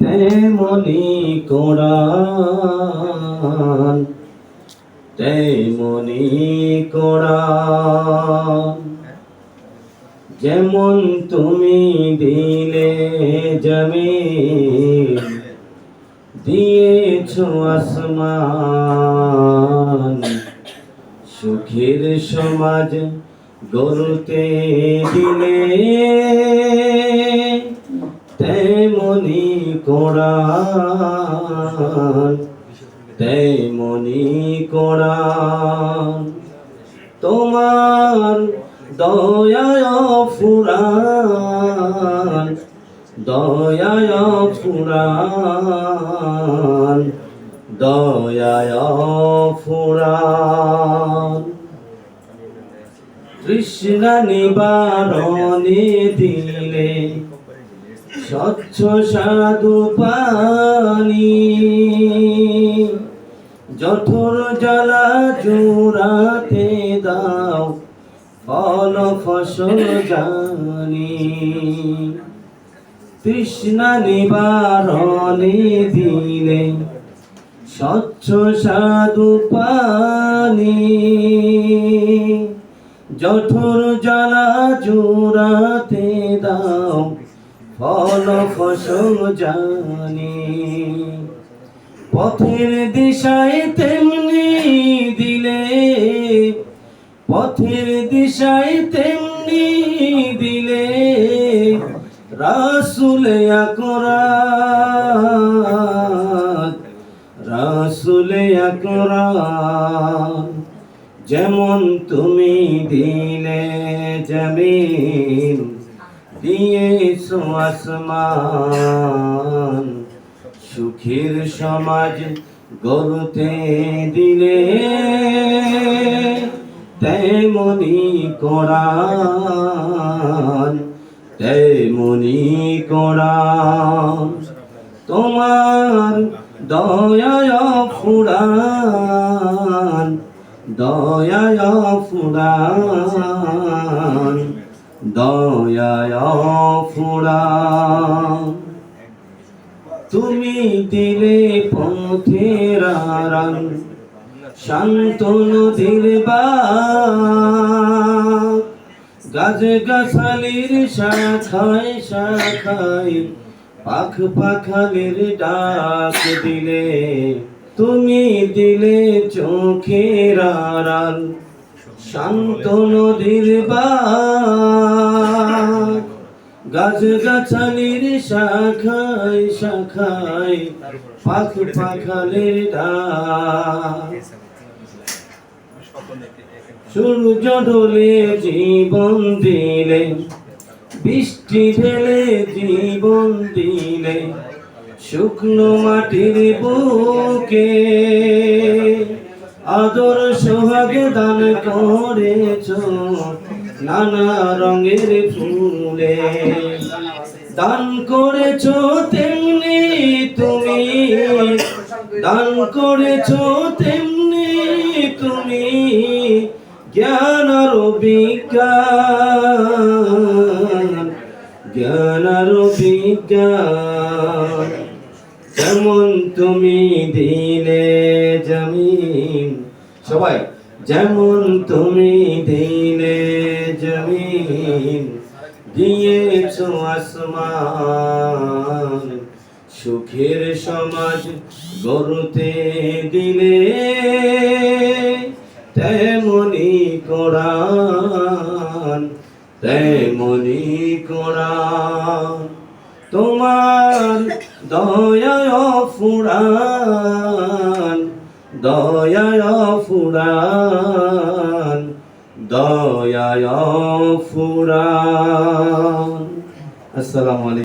তেমনি কোরআন তেমনি কোরআন। যেমন তুমি দিলে জমিন দিয়েছ আসমান। সুখের সমাজ গড়তে দিলে তেমনি কোরআন তেমনি কোরআন। তোমার দয়ায় ফুরান দয়ায় ফুরান দয়ায় ফুরান। কৃষ্ণ নিবারণে দিলে স্বচ্ছ সাধু পানি, জঠর জ্বালা জোড়াতে দাও, ফল ফসল জানি। কৃষ্ণ নিবারণে দিলে স্বচ্ছ সাধু পানি, জঠর জ্বালা জোড়াতে দাও ফল ফসল জানি। পথের দিশায় তেমনি দিলে, পথের দিশায় তেমনি দিলে, রাসুলে রাসুলে যেমন তুমি দিলে জমিন দিয়েছ আসমান। সুখের সমাজ গড়তে দিলে তেমনি কোরআন তেমনি কোরআন। তোমার দয়ায় ফুরান দয়ায় ফুরান। দয়ায় ফুরান তুমি দিলে পথের আরাম শান্ত নদীর গাছ গাছালির শাখায় শাখায় পাখ পাখালির ডাক দিলে, তুমি দিলে চোখের আড়াল। শান্ত নদীর গাছ গাছালির শাখায় শাখায় পাখ পাখালির সূর্য ডোলে জীবন দিলে, বৃষ্টি ঢেলে জীবন দিলে, শুকনো মাটির বুকে আদর সোহাগ দান করেছ। নানা রঙের ফুলে দান করেছ তেমনি তুমি। দান করেছ তেমনি তুমি। জ্ঞান আর বিজ্ঞান জ্ঞান আর বিজ্ঞান যেমন তুমি দিলে জমিন, সবাই, যেমন তুমি দিলে জমিন, দিয়েছ আসমান, সুখের সমাজ গরুতে দিলে তেমনি কোরআন তেমনি কোরআন। তোমার দয়ায় ফুরান দয়ায় ফুরান দয়ায় ফুরান। আসসালামু আলাইকুম।